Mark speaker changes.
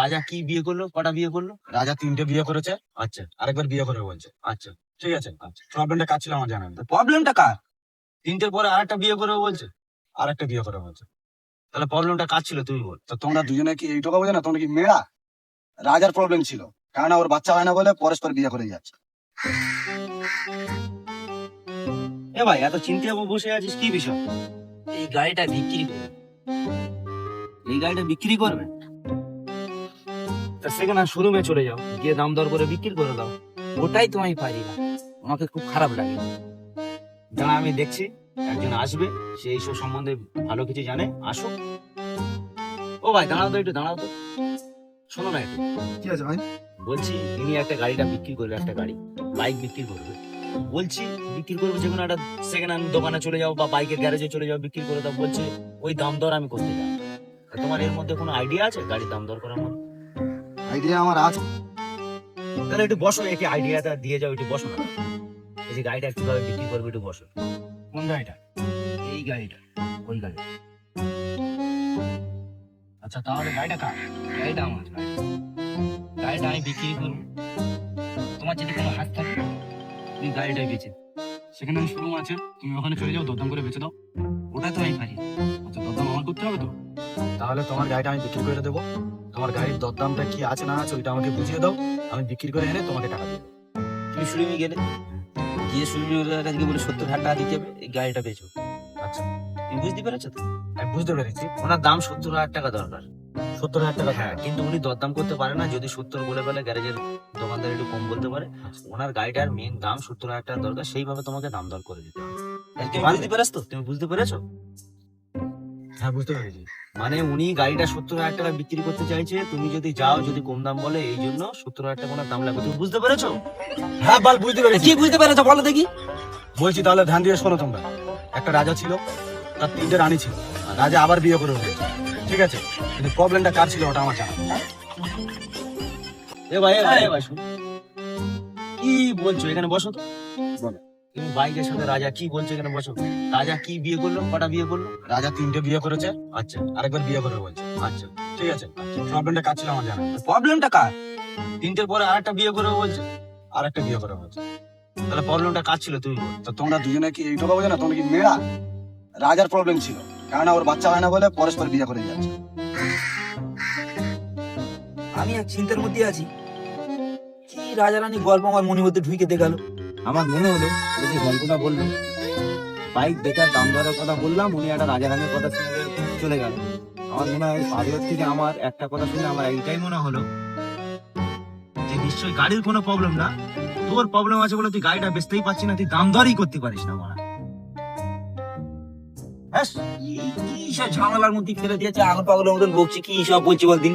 Speaker 1: রাজা কি বিয়ে করল? কটা বিয়ে করল?
Speaker 2: রাজা তিনটে বিয়ে করেছে।
Speaker 1: আচ্ছা
Speaker 2: আরেকবার বিয়ে করবে বলছে।
Speaker 1: আচ্ছা
Speaker 2: ঠিক আছে। প্রবলেমটা কাজ ছিল আমার জানা
Speaker 1: প্রবলেমটা কার? তিনটের পরে আরেকটা বিয়ে করবে বলছে।
Speaker 2: আরেকটা বিয়ে করে বলছে।
Speaker 1: তাহলে প্রবলেমটা কার ছিল তুমি বল।
Speaker 2: তো তোমরা দুজনে কি এইটুকু বোঝো না? তোমরা কি মেয়েরা? রাজার প্রবলেম ছিল। কারণ ওর বাচ্চা হয় না বলে পরস্পর বিয়ে করে যাচ্ছে।
Speaker 1: এ ভাই এত চিন্তা বসে আছিস কি বিষয়? এই গাড়িটা বিক্রি করবে। এই গাড়িটা বিক্রি করবে? তা সেখানে শোরুমে চলে যাও গিয়ে দাম দর করে বিক্রি করে দাও। ওটাই তো আমি পারি না আমাকে খুব খারাপ লাগে। দাঁড়া আমি দেখছি একজন আসবে সে এইসব সম্বন্ধে ভালো কিছু জানে আসুক। ও ভাই দাঁড়াও তো একটু দাঁড়াও তো। শোনো না একটু।
Speaker 2: কি আছে ভাই?
Speaker 1: বলছি ইনি একটা গাড়িটা বিক্রি করবে একটা গাড়ি বাইক বিক্রি করবে। বলছি বিক্রি করবে যে কোনো একটা সেকেন্ড হ্যান্ড দোকানে চলে যাও বা বাইকের গ্যারেজে চলে যাও বিক্রি করে দাও। বলছে ওই দাম দর আমি করতে যাই তোমার এর মধ্যে কোনো আইডিয়া আছে? গাড়ির দাম দর করার মধ্যে?
Speaker 2: আইডিয়া আমার আছে।
Speaker 1: তাহলে একটু বসো, একে আইডিয়াটা দিয়ে যাও, একটু বসো না। এই যে গাড়িটা কীভাবে বিক্রি করবে একটু বসো। কোন গাড়িটা? এই গাড়িটা। ওই গাড়ি। আচ্ছা তাহলে গাড়িটা কার? গাড়িটা আমার। গাড়িটা আমি বিক্রি করব। তোমার যদি কোনো হাত থাকে, তুমি গাড়িটাই বেচে।
Speaker 2: সেখানে শোরুম আছে, তুমি ওখানে চলে যাও, দরদাম করে বেঁচে দাও।
Speaker 1: ওটা তো আমি পারি।
Speaker 2: করতে হবে তো? তাহলে তোমার গাড়িটা আমি বিক্রি করে দেবো। তোমার গাড়ির দরদামটা কি আছে না আছে ওইটা আমাকে বুঝিয়ে দাও। আমি বিক্রি করে এনে তোমাকে টাকা দেবো।
Speaker 1: তুমি শোরুমে গেলে। গিয়ে শোরুমের কাছে বলে সত্তর হাজার টাকা দিতে হবে এই গাড়িটা বেচো।
Speaker 2: আচ্ছা।
Speaker 1: তুমি বুঝতে পেরেছ তো?
Speaker 2: আমি বুঝতে পেরেছি।
Speaker 1: ওনার দাম সত্তর হাজার টাকা দরকার।
Speaker 2: সত্তর হাজার টাকা
Speaker 1: হ্যাঁ কিন্তু উনি দরদাম করতে পারে না যদি সত্তর বলে বলে গ্যারেজের দোকানদার একটু কম বলতে পারে। ওনার গাড়িটার মেন দাম সত্তর হাজার টাকা দরকার সেইভাবে তোমাকে দাম দর করে দিতে হবে। বুঝতে পেরেছ? তো তুমি বুঝতে পেরেছ?
Speaker 2: হ্যাঁ বুঝতে পেরেছি।
Speaker 1: মানে উনি গাড়িটা সত্তর হাজার টাকা বিক্রি করতে চাইছে তুমি যদি যাও যদি কম দাম বলে এই জন্য সত্তর হাজার টাকা দাম লাগবে। তুমি বুঝতে পেরেছ?
Speaker 2: হ্যাঁ বাল বুঝতে পেরেছি।
Speaker 1: কি বুঝতে পেরেছ? বলো দেখি।
Speaker 2: বলছি তাহলে ধ্যান দিয়ে শোনো তোমরা। একটা রাজা ছিল তার তিনটে রানী ছিল। রাজা আবার বিয়ে করে উঠেছে ঠিক আছে? কিন্তু প্রবলেমটা কার ছিল ওটা আমার জানা
Speaker 1: এ ভাই এ ভাই এ ভাই শোনো। কি বলছো? এখানে বসো তো।
Speaker 2: বলো।
Speaker 1: তুমি বাইকের সাথে রাজা কি বলছো এখানে বসো। রাজা কি বিয়ে করল? কটা বিয়ে করল?
Speaker 2: রাজা তিনটে বিয়ে করেছে।
Speaker 1: আচ্ছা
Speaker 2: আরেকবার বিয়ে করবে বলছে।
Speaker 1: আচ্ছা
Speaker 2: ঠিক আছে। প্রবলেমটা কার ছিল আমার জানা
Speaker 1: প্রবলেমটা কার? তিনটের পরে আরেকটা বিয়ে করবে বলছে।
Speaker 2: আরেকটা বিয়ে করে বলছে।
Speaker 1: তাহলে প্রবলেমটা কার ছিল তুমি
Speaker 2: তো তোমরা দুজনে কি এইটুকু বোঝো না? তোমরা কি মেয়েরা? রাজার প্রবলেম ছিল। কেননা ওর বাচ্চা হয় না বলে পরস্পর বিয়ে করে যাচ্ছে
Speaker 3: আমি এক চিন্তার মধ্যে আছি। কি রাজা রানী গল্প আমার মনের মধ্যে ঢুকে দেখাল আমার মনে হলো ওই যে গল্পটা বলল বাইক বেকার দাম দরের কথা বললাম, উনি একটা রাজা রানীর কথা শুনে চলে গেল। আমার মনে হয় পাগলের থেকে আমার একটা কথা শুনে আমার এইটাই মনে হলো
Speaker 1: যে নিশ্চয়ই গাড়ির কোনো প্রবলেম না। তোর প্রবলেম আছে বলে তুই গাড়িটা বেচতেই পারছিস না, তুই দাম দরই করতে পারিস না মারা।
Speaker 3: ঝামেলার মধ্যে ফেলে দিয়েছে আগল পাগলের মতন বকছি, কি সব বলছি বলদিন?